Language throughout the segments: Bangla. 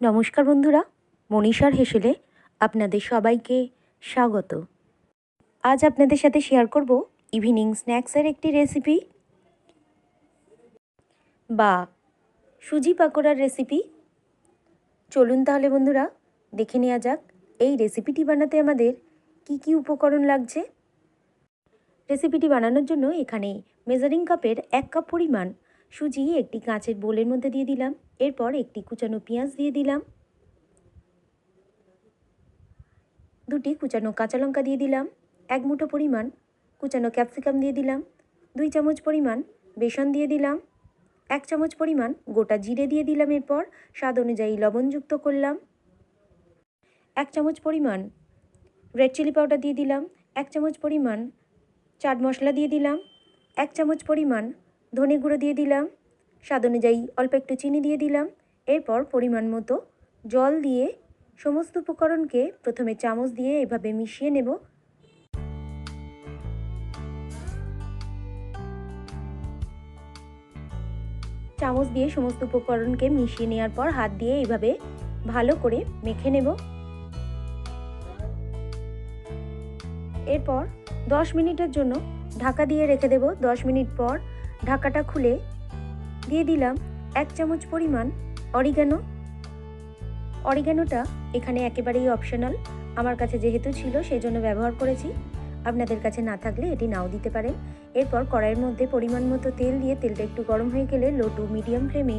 নমস্কার বন্ধুরা, মনীষার হেসেলে আপনাদের সবাইকে স্বাগত। আজ আপনাদের সাথে শেয়ার করব ইভিনিং স্ন্যাক্সের একটি রেসিপি বা সুজি পাকোড়ার রেসিপি চলুন তাহলে বন্ধুরা, দেখে নেওয়া যাক এই রেসিপিটি বানাতে আমাদের কি কি উপকরণ লাগছে। রেসিপিটি বানানোর জন্য এখানে মেজারিং কাপের এক কাপ পরিমাণ সুজি একটি কাঁচের বোলের মধ্যে দিয়ে দিলাম। এরপর একটি কুচানো পেঁয়াজ দিয়ে দিলাম। দুটি কুচানো কাঁচা লঙ্কা দিয়ে দিলাম। এক মুঠো পরিমাণ কুচানো ক্যাপসিকাম দিয়ে দিলাম। দুই চামচ পরিমাণ বেসন দিয়ে দিলাম। এক চামচ পরিমাণ গোটা জিরে দিয়ে দিলাম। এরপর স্বাদ অনুযায়ী লবণযুক্ত করলাম। এক চামচ পরিমাণ রেড চিলি পাউডার দিয়ে দিলাম। এক চামচ পরিমাণ চাট মশলা দিয়ে দিলাম। এক চামচ পরিমাণ ধনে গুঁড়ো দিয়ে দিলাম। স্বাদ অনুযায়ী অল্প একটু চিনি দিয়ে দিলাম। এরপর পরিমাণ মতো জল দিয়ে সমস্ত উপকরণকে প্রথমে চামচ দিয়ে এভাবে মিশিয়ে নেব। চামচ দিয়ে সমস্ত উপকরণকে মিশিয়ে নেওয়ার পর হাত দিয়ে এইভাবে ভালো করে মেখে নেব। এরপর দশ মিনিটের জন্য ঢাকা দিয়ে রেখে দেব দশ মিনিট পর। ঢাকাটা খুলে দিয়ে দিলাম এক চামচ পরিমাণ অরিগানো। অরিগানোটা এখানে একেবারেই অপশনাল আমার কাছে যেহেতু ছিল সেই জন্য ব্যবহার করেছি। আপনাদের কাছে না থাকলে এটি নাও দিতে পারেন। এরপর কড়াইয়ের মধ্যে পরিমাণ মতো তেল দিয়ে তেলটা একটু গরম হয়ে গেলে লো টু মিডিয়াম ফ্লেমে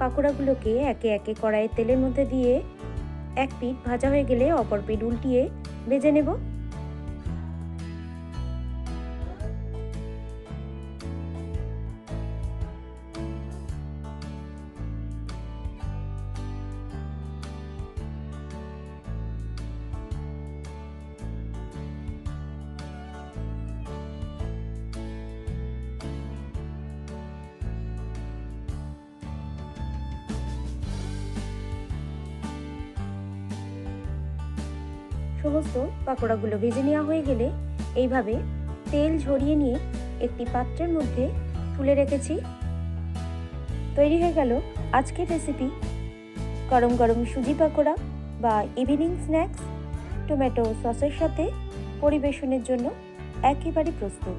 পাকোড়াগুলোকে একে একে কড়াইয়ের তেলের মধ্যে দিয়ে এক পিঠ ভাজা হয়ে গেলে অপর পিঠ উল্টিয়ে ভেজে নেব। সমস্ত পাকোড়াগুলো ভেজে নেওয়া হয়ে গেলে এইভাবে তেল ঝরিয়ে নিয়ে একটি পাত্রের মধ্যে তুলে রেখেছি। তৈরি হয়ে গেল আজকের রেসিপি গরম গরম সুজি পাকোড়া বা ইভিনিং স্ন্যাক্স টমেটো সসের সাথে পরিবেশনের জন্য একেবারে প্রস্তুত।